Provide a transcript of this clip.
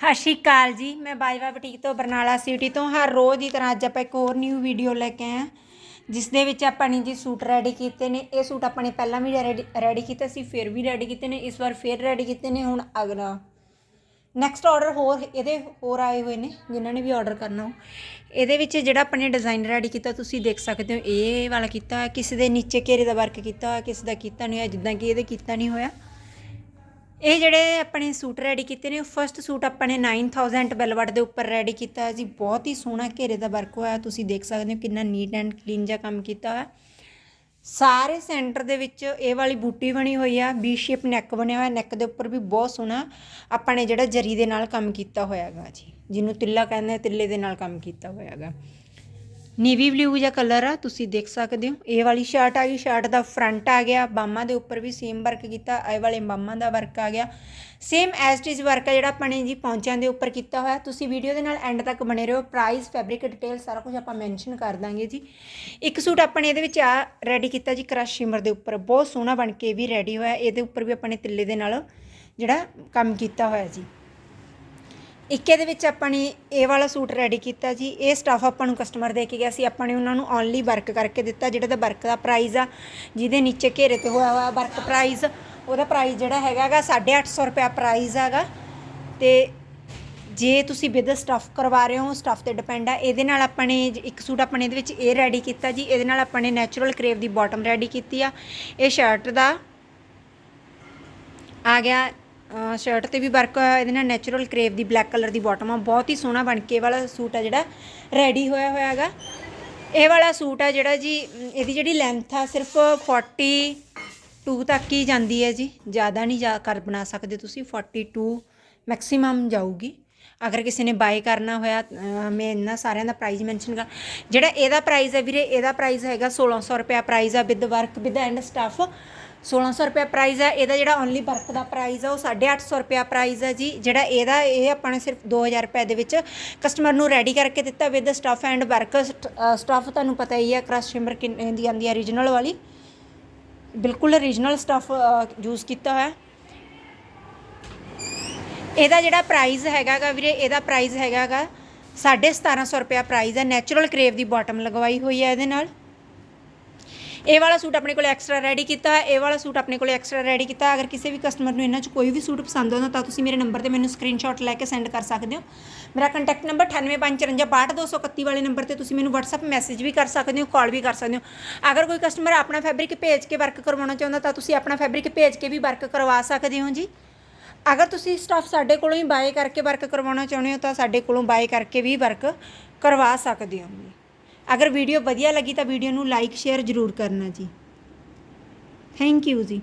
ਸਤਿ ਸ਼੍ਰੀ ਅਕਾਲ ਜੀ ਮੈਂ ਬਾਜਵਾ ਬੁਟੀਕ ਤੋਂ ਬਰਨਾਲਾ ਸਿਟੀ ਤੋਂ। ਹਰ ਰੋਜ਼ ਦੀ ਤਰ੍ਹਾਂ ਅੱਜ ਆਪਾਂ ਇੱਕ ਹੋਰ ਨਿਊ ਵੀਡੀਓ ਲੈ ਕੇ ਆਏ ਜਿਸ ਦੇ ਵਿੱਚ ਆਪਾਂ ਨੇ ਜੀ ਸੂਟ ਰੈਡੀ ਕੀਤੇ ਨੇ। ਇਹ ਸੂਟ ਆਪਾਂ ਨੇ ਪਹਿਲਾਂ ਵੀ ਰੈਡੀ ਰੈਡੀ ਕੀਤੇ ਸੀ ਫਿਰ ਵੀ ਰੈਡੀ ਕੀਤੇ ਨੇ। ਇਸ ਵਾਰ ਫਿਰ ਰੈਡੀ ਕੀਤੇ ਨੇ ਹੁਣ ਅਗਲਾ। ਨੈਕਸਟ ਆਰਡਰ ਹੋਰ ਇਹਦੇ ਹੋਰ ਆਏ ਹੋਏ ਨੇ ਜਿਨ੍ਹਾਂ ਨੇ ਵੀ ਆਰਡਰ ਕਰਨਾ ਹੋ। ਇਹਦੇ ਵਿੱਚ ਜਿਹੜਾ ਆਪਾਂ ਨੇ ਡਿਜ਼ਾਈਨ ਰੈਡੀ ਕੀਤਾ ਤੁਸੀਂ ਦੇਖ ਸਕਦੇ ਹੋ ਇਹ ਵਾਲਾ ਕੀਤਾ ਹੋਇਆ, ਕਿਸੇ ਦੇ ਨੀਚੇ ਘੇਰੇ ਦਾ ਵਰਕ ਕੀਤਾ ਹੋਇਆ ਕਿਸੇ ਦਾ ਕੀਤਾ ਨਹੀਂ ਹੋਇਆ ਜਿੱਦਾਂ ਕਿ ਇਹਦੇ ਕੀਤਾ ਨਹੀਂ ਹੋਇਆ। ਇਹ ਜਿਹੜੇ ਆਪਣੇ ਸੂਟ ਰੈਡੀ ਕੀਤੇ ਨੇ ਫਰਸਟ ਸੂਟ ਆਪਾਂ ਨੇ 9000 ਬੈਲਵਟ ਦੇ ਉੱਪਰ ਰੈਡੀ ਕੀਤਾ ਹੈ ਜੀ। ਬਹੁਤ ਹੀ ਸੋਹਣਾ ਘੇਰੇ ਦਾ ਵਰਕ ਹੋਇਆ, ਤੁਸੀਂ ਦੇਖ ਸਕਦੇ ਹੋ ਕਿੰਨਾ ਨੀਟ ਐਂਡ ਕਲੀਨ ਜਿਹਾ ਕੰਮ ਕੀਤਾ ਹੋਇਆ। ਸਾਰੇ ਸੈਂਟਰ ਦੇ ਵਿੱਚ ਇਹ ਵਾਲੀ ਬੂਟੀ ਬਣੀ ਹੋਈ ਆ ਬੀ ਸ਼ੇਪ ਨੈਕ ਬਣਿਆ ਹੋਇਆ ਨੈਕ ਦੇ ਉੱਪਰ ਵੀ ਬਹੁਤ ਸੋਹਣਾ ਆਪਾਂ ਨੇ ਜਿਹੜਾ ਜਰੀ ਦੇ ਨਾਲ ਕੰਮ ਕੀਤਾ ਹੋਇਆ ਹੈਗਾ ਜੀ। ਜਿਹਨੂੰ ਤਿੱਲਾ ਕਹਿੰਦੇ ਆ, ਤਿੱਲੇ ਦੇ ਨਾਲ ਕੰਮ ਕੀਤਾ ਹੋਇਆ ਹੈਗਾ ਨੀਵੀ ਬਲੂ ਜਿਹਾ ਕਲਰ ਆ, ਤੁਸੀਂ ਦੇਖ ਸਕਦੇ ਹੋ। ਇਹ ਵਾਲੀ ਸ਼ਰਟ ਆ ਗਈ ਸ਼ਰਟ ਦਾ ਫਰੰਟ ਆ ਗਿਆ, ਬਾਹਾਂ ਦੇ ਉੱਪਰ ਵੀ ਸੇਮ ਵਰਕ ਕੀਤਾ, ਇਹ ਵਾਲੇ ਬਾਹਾਂ ਦਾ ਵਰਕ ਆ ਗਿਆ। ਸੇਮ ਐਸ ਟੀਜ਼ ਵਰਕ ਆ ਜਿਹੜਾ ਆਪਾਂ ਨੇ ਜੀ ਪੌਂਚਿਆਂ ਦੇ ਉੱਪਰ ਕੀਤਾ ਹੋਇਆ। ਤੁਸੀਂ ਵੀਡੀਓ ਦੇ ਨਾਲ ਐਂਡ ਤੱਕ ਬਣੇ ਰਹੋ। ਪ੍ਰਾਈਸ ਫੈਬਰਿਕ ਡਿਟੇਲ ਸਾਰਾ ਕੁਝ ਆਪਾਂ ਮੈਂਸ਼ਨ ਕਰ ਦਾਂਗੇ ਜੀ। ਇੱਕ ਸੂਟ ਆਪਾਂ ਨੇ ਇਹਦੇ ਵਿੱਚ ਆ ਰੈਡੀ ਕੀਤਾ ਜੀ ਕ੍ਰਸ਼ ਸ਼ਿਮਰ ਦੇ ਉੱਪਰ। ਬਹੁਤ ਸੋਹਣਾ ਬਣ ਕੇ ਵੀ ਰੈਡੀ ਹੋਇਆ। ਇਹਦੇ ਉੱਪਰ ਵੀ ਆਪਾਂ ਨੇ ਤਿੱਲੇ ਦੇ ਨਾਲ ਜਿਹੜਾ ਕੰਮ ਕੀਤਾ ਹੋਇਆ ਜੀ। ਇੱਕ ਇਹਦੇ ਵਿੱਚ ਆਪਾਂ ਨੇ ਇਹ ਵਾਲਾ ਸੂਟ ਰੈਡੀ ਕੀਤਾ ਜੀ। ਇਹ ਸਟਾਫ ਆਪਾਂ ਨੂੰ ਕਸਟਮਰ ਦੇ ਕੇ ਗਿਆ ਸੀ। ਆਪਾਂ ਨੇ ਉਹਨਾਂ ਨੂੰ ਓਨਲੀ ਵਰਕ ਕਰਕੇ ਦਿੱਤਾ, ਜਿਹੜਾ ਦਾ ਵਰਕ ਦਾ ਪ੍ਰਾਈਸ ਆ, ਜਿਹਦੇ ਨੀਚੇ ਘੇਰੇ ਤੇ ਹੋਇਆ ਹੋਇਆ ਵਰਕ ਪ੍ਰਾਈਸ ਉਹਦਾ ਪ੍ਰਾਈਸ ਜਿਹੜਾ ਹੈਗਾਗਾ 850 ਰੁਪਿਆ ਪ੍ਰਾਈਸ ਹੈਗਾ। ਤੇ ਜੇ ਤੁਸੀਂ ਵਿਦ ਸਟਫ ਕਰਵਾ ਰਹੇ ਹੋ ਸਟਫ ਤੇ ਡਿਪੈਂਡ ਆ, ਇਹਦੇ ਨਾਲ ਆਪਾਂ ਨੇ ਇੱਕ ਸੂਟ ਆਪਾਂ ਨੇ ਇਹਦੇ ਵਿੱਚ ਇਹ ਰੈਡੀ ਕੀਤਾ ਜੀ। ਇਹਦੇ ਨਾਲ ਆਪਾਂ ਨੇ ਨੈਚੁਰਲ ਕਰੇਵ ਦੀ ਬਾਟਮ ਰੈਡੀ ਕੀਤੀ ਆ। ਇਹ ਸ਼ਰਟ ਦਾ ਆ ਗਿਆ ਸ਼ਰਟ ਤੇ ਵੀ ਵਰਕ ਹੋਇਆ, ਇਹਦੇ ਨਾਲ ਨੈਚੁਰਲ ਕਰੇਵ ਦੀ ਬਲੈਕ ਕਲਰ ਦੀ ਬਾਟਮ ਆ, ਬਹੁਤ ਹੀ ਸੋਹਣਾ ਬਣ ਕੇ ਇਹ ਵਾਲਾ ਸੂਟ ਆ ਜਿਹੜਾ ਰੈਡੀ ਹੋਇਆ ਹੋਇਆ ਹੈਗਾ। ਇਹ ਵਾਲਾ ਸੂਟ ਆ ਜਿਹੜਾ ਜੀ, ਇਹਦੀ ਜਿਹੜੀ ਲੈਂਥ ਆ ਸਿਰਫ 42 ਤੱਕ ਹੀ ਜਾਂਦੀ ਹੈ ਜੀ, ਜ਼ਿਆਦਾ ਨਹੀਂ ਜਾ ਕਰ ਬਣਾ ਸਕਦੇ ਤੁਸੀਂ 42 ਮੈਕਸਿਮਮ ਜਾਊਗੀ। ਅਗਰ ਕਿਸੇ ਨੇ ਬਾਏ ਕਰਨਾ ਹੋਇਆ ਮੈਂ ਇਹਨਾਂ ਸਾਰਿਆਂ ਦਾ ਪ੍ਰਾਈਸ ਮੈਂਸ਼ਨ ਕਰ, ਜਿਹੜਾ ਇਹਦਾ ਪ੍ਰਾਈਸ ਹੈ ਵੀਰੇ, ਇਹਦਾ ਪ੍ਰਾਈਸ ਹੈਗਾ 1600 ਰੁਪਿਆ ਪ੍ਰਾਈਸ ਆ with work with and stuff 1600 ਰੁਪਿਆ ਪ੍ਰਾਈਸ ਹੈ, ਇਹਦਾ ਜਿਹੜਾ ਓਨਲੀ ਵਰਕ ਦਾ ਪ੍ਰਾਈਸ ਹੈ, ਉਹ 850 ਰੁਪਿਆ ਪ੍ਰਾਈਸ ਹੈ ਜੀ। ਜਿਹੜਾ ਇਹਦਾ, ਇਹ ਆਪਾਂ ਨੇ ਸਿਰਫ 2000 ਰੁਪਏ ਦੇ ਵਿੱਚ ਕਸਟਮਰ ਨੂੰ ਰੈਡੀ ਕਰਕੇ ਦਿੱਤਾ with stuff and work stuff ਤੁਹਾਨੂੰ ਪਤਾ ਹੀ ਹੈ ਕ੍ਰਸ਼ ਸ਼ਿਮਰ ਕਿੰਨੇ ਦੀ ਆਂਦੀ ਹੈ origignal ਵਾਲੀ। ਬਿਲਕੁਲ origignal ਸਟਫ ਯੂਜ਼ ਕੀਤਾ ਹੋਇਆ। ਇਹਦਾ ਜਿਹੜਾ ਪ੍ਰਾਈਸ ਹੈਗਾਗਾ ਵੀਰੇ, ਇਹਦਾ ਪ੍ਰਾਈਸ ਹੈਗਾਗਾ 1750 ਰੁਪਿਆ ਪ੍ਰਾਈਸ ਹੈ। ਨੈਚੁਰਲ ਕਰੇਵ ਦੀ ਬਾਟਮ ਲਗਵਾਈ ਹੋਈ ਹੈ ਇਹਦੇ ਨਾਲ। ਇਹ ਵਾਲਾ ਸੂਟ ਆਪਣੇ ਕੋਲ ਐਕਸਟਰਾ ਰੈਡੀ ਕੀਤਾ ਹੈ ਇਹ ਵਾਲਾ ਸੂਟ ਆਪਣੇ ਕੋਲ ਐਕਸਟਰਾ ਰੈਡੀ ਕੀਤਾ। ਅਗਰ ਕਿਸੇ ਵੀ ਕਸਟਮਰ ਨੂੰ ਇਹਨਾਂ 'ਚ ਕੋਈ ਵੀ ਸੂਟ ਪਸੰਦ ਆਉਂਦਾ ਤਾਂ ਤੁਸੀਂ ਮੇਰੇ ਨੰਬਰ ਤੇ ਮੈਨੂੰ ਸਕਰੀਨਸ਼ਾਟ ਲੈ ਕੇ ਸੈਂਡ ਕਰ ਸਕਦੇ ਹੋ। ਮੇਰਾ ਕੰਟੈਕਟ ਨੰਬਰ 9854562231 ਵਾਲੇ ਨੰਬਰ ਤੇ ਤੁਸੀਂ ਮੈਨੂੰ WhatsApp ਮੈਸੇਜ ਵੀ ਕਰ ਸਕਦੇ ਹੋ ਕਾਲ ਵੀ ਕਰ ਸਕਦੇ ਹੋ। ਅਗਰ ਕੋਈ ਕਸਟਮਰ ਆਪਣਾ ਫੈਬਰਿਕ ਭੇਜ ਕੇ ਵਰਕ ਕਰਵਾਉਣਾ ਚਾਹੁੰਦਾ ਤਾਂ ਤੁਸੀਂ ਆਪਣਾ ਫੈਬਰਿਕ ਭੇਜ ਕੇ ਵੀ ਵਰਕ ਕਰਵਾ ਸਕਦੇ ਹੋ ਜੀ। ਅਗਰ ਤੁਸੀਂ ਸਟਾਫ ਸਾਡੇ ਕੋਲੋਂ ਹੀ ਬਾਏ ਕਰਕੇ ਵਰਕ ਕਰਵਾਉਣਾ ਚਾਹੁੰਦੇ ਹੋ ਤਾਂ ਸਾਡੇ ਕੋਲੋਂ ਬਾਏ ਕਰਕੇ ਵੀ ਵਰਕ ਕਰਵਾ ਸਕਦੇ ਹੋ ਜੀ। ਅਗਰ ਵੀਡੀਓ ਵਧੀਆ ਲੱਗੀ ਤਾਂ ਵੀਡੀਓ ਨੂੰ ਲਾਈਕ ਸ਼ੇਅਰ ਜ਼ਰੂਰ ਕਰਨਾ ਜੀ। ਥੈਂਕ ਯੂ ਜੀ।